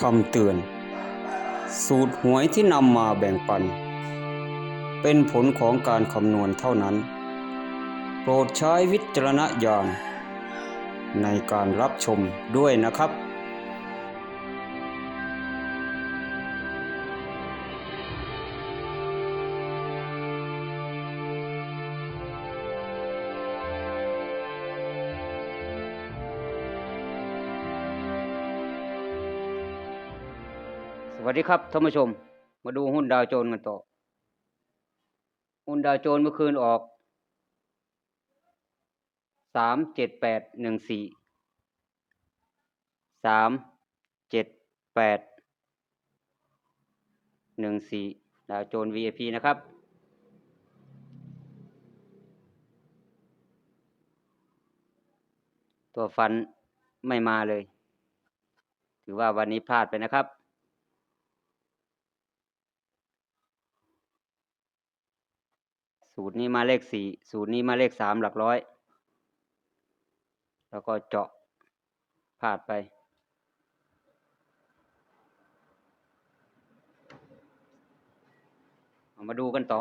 คำเตือน สูตรหวยที่นำมาแบ่งปัน เป็นผลของการคำนวณเท่านั้น โปรดใช้วิจารณญาณในการรับชมด้วยนะครับ วัสดีครับท่านผู้ชม มาดูหุ้นดาวโจนส์กันต่อ หุ้นดาวโจนส์เมื่อคืนออกสามเจ็ดแปดหนึ่งสี่สามเจ็ดแปดหนึ่งสี่ดาวโจนส์ VIP นะครับ ตัวฟันไม่มาเลย ถือว่าวันนี้พลาดไปนะครับ สูตรนี้มาเลขสี่สูตรนี้มาเลขสามหลักร้อย แล้วก็เจาะพลาดไปามาดูกันต่อ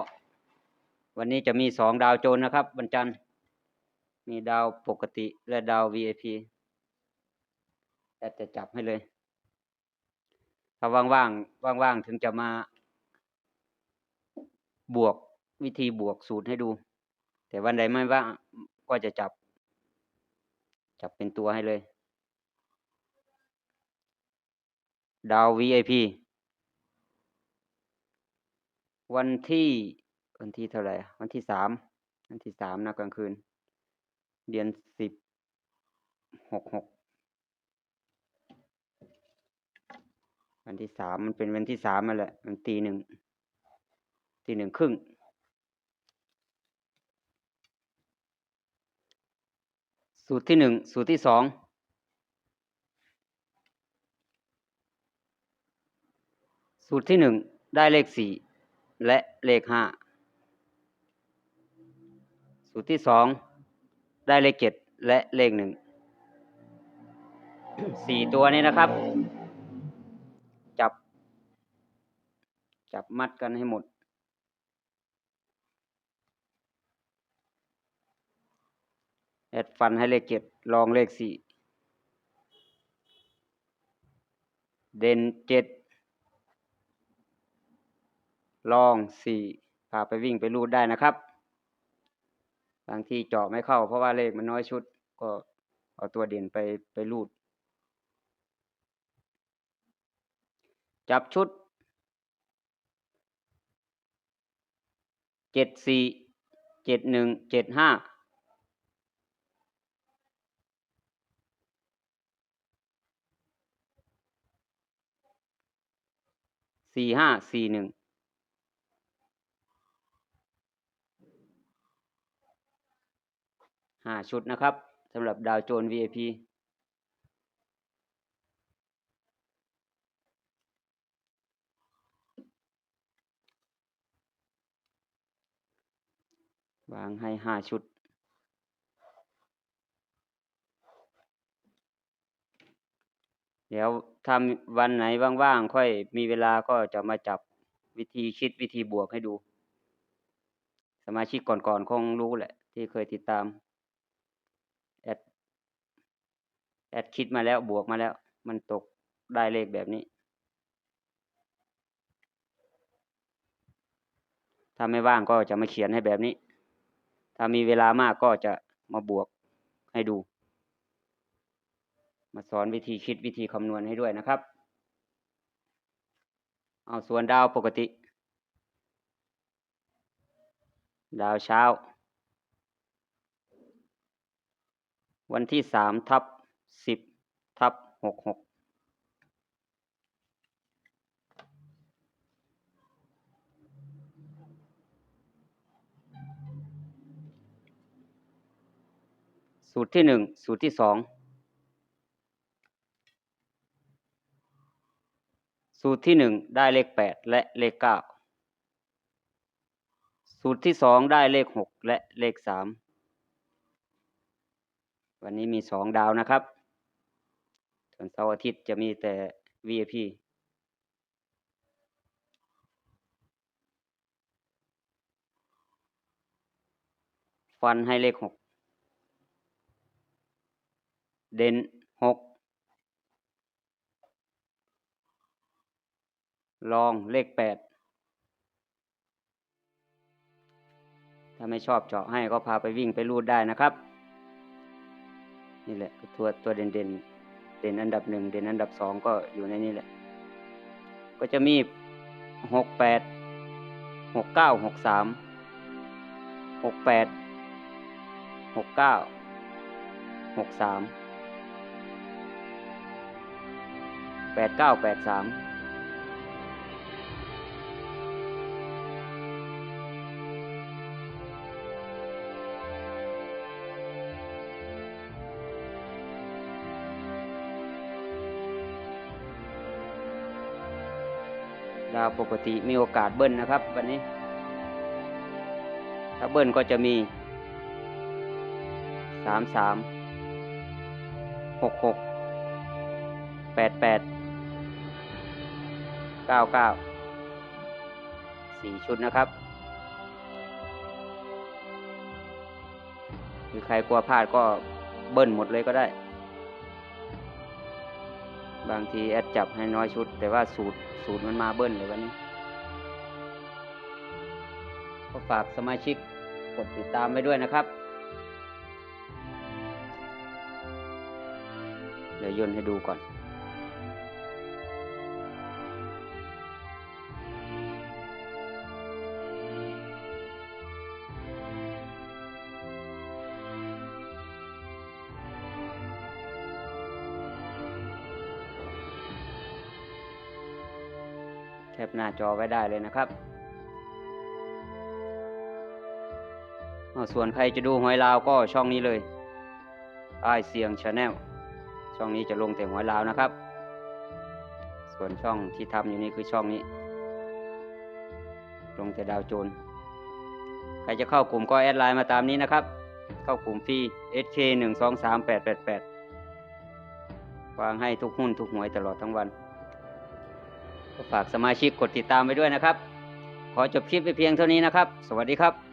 วันนี้จะมีสองดาวโจรนะครับวันจันทร์มีดาวปกติและดาว VIP แต่จะจับให้เลย ถ้าว่างๆ ว่างๆ ถึงจะมาบวก วิธีบวกสูตรให้ดู แต่วันใดไม่ว่าก็จะจับ จับเป็นตัวให้เลย ดาว VIP วันที่วันที่เท่าไหร่ วันที่สามวันที่สามนะกลางคืน เดือนสิบหกหกวันที่สามมันเป็นวันที่สามมาแหละมันตีหนึ่งตีหนึ่งครึ่ง สูตรที่หนึ่งสูตรที่สองสูตรที่หนึ่งได้เลขสี่และเลขห้าสูตรที่สองได้เลขเจ็ดและเลขหนึ่งสี่ตัวนี้นะครับ จับ จับมัดกันให้หมด แอ ดฟันให้เลขเจ็ดลองเลขสี่เด่นเจ็ดลองสี่พาไปวิ่งไปรูดได้นะครับ บางทีเจาะไม่เข้า เพราะว่าเลขมันน้อยชุด ก็เอาตัวเด่นไปไปรูด จับชุดเจ็ดสี่เจ็ดหนึ่งเจ็ดห้า สี่ห้าสี่หนึ่งห้าชุดนะครับสำหรับดาวโจน VIP วางให้ห้าชุด เดี๋ยว ถ้าวันไหนว่างๆค่อยมีเวลาก็จะมาจับวิธีคิดวิธีบวกให้ดู สมาชิกก่อนๆคงรู้แหละ ที่เคยติดตาม แอดแอดคิดมาแล้วบวกมาแล้ว มันตกได้เลขแบบนี้ ถ้าไม่ว่างก็จะมาเขียนให้แบบนี้ ถ้ามีเวลามากก็จะมาบวกให้ดู มาสอนวิธีคิดวิธีคำนวณให้ด้วยนะครับ เอาส่วนดาวปกติ ดาวเช้า วันที่สามทับสิบทับหกหกสูตรที่หนึ่งสูตรที่สอง สูตรที่หนึ่งได้เลขแปดและเลขเก้าสูตรที่สองได้เลขหกและเลขสามวันนี้มีสองดาวนะครับ ส่วนเสาร์อาทิตย์จะมีแต่ VIP ฟันให้เลขหกเด่นหก ลองเลขแปดถ้าไม่ชอบเจาะให้ก็พาไปวิ่งไปรูดได้นะครับ นี่แหละตัวตัวเด่นเด่นเด่นอันดับหนึ่งเด่นอันดับสองก็อยู่ในนี้แหละ ก็จะมีหกแปดหกเก้าหกสามหกแปดหกเก้าหกสามแปดเก้าแปดสาม ดาวปกติมีโอกาสเบิ้ลนะครับ วันนี้ ถ้าเบิ้ลก็จะมีสามสามหกหกแปดแปดเก้าเก้าสี่ชุดนะครับหรือใครกลัวพลาดก็เบิ้ลหมดเลยก็ได้ บางทีแอดจับให้น้อยชุด แต่ว่าสูตรสูตรมันมาเบิ้ลเลยวันนี้ก็ฝากสมาชิกกดติดตามไปด้วยนะครับ เดี๋ยวยนให้ดูก่อน ปหน้าจอไว้ได้เลยนะครับ ส่วนใครจะดูหวยลาวก็ช่องนี้เลยไอเสียงชาแนลช่องนี้จะลงแต่หวยลาวนะครับ ส่วนช่องที่ทำอยู่นี่คือช่องนี้ ลงแต่ดาวโจรใครจะเข้ากลุ่มก็แอดไลน์มาตามนี้นะครับ เข้ากลุ่มฟรี SK หนึ่งสองสามแปดแปดแปดวางให้ทุกหุ้นทุกหวยตลอดทั้งวัน ก็ฝากสมาชิกกดติดตามไปด้วยนะครับ ขอจบคลิปไปเพียงเท่านี้นะครับ สวัสดีครับ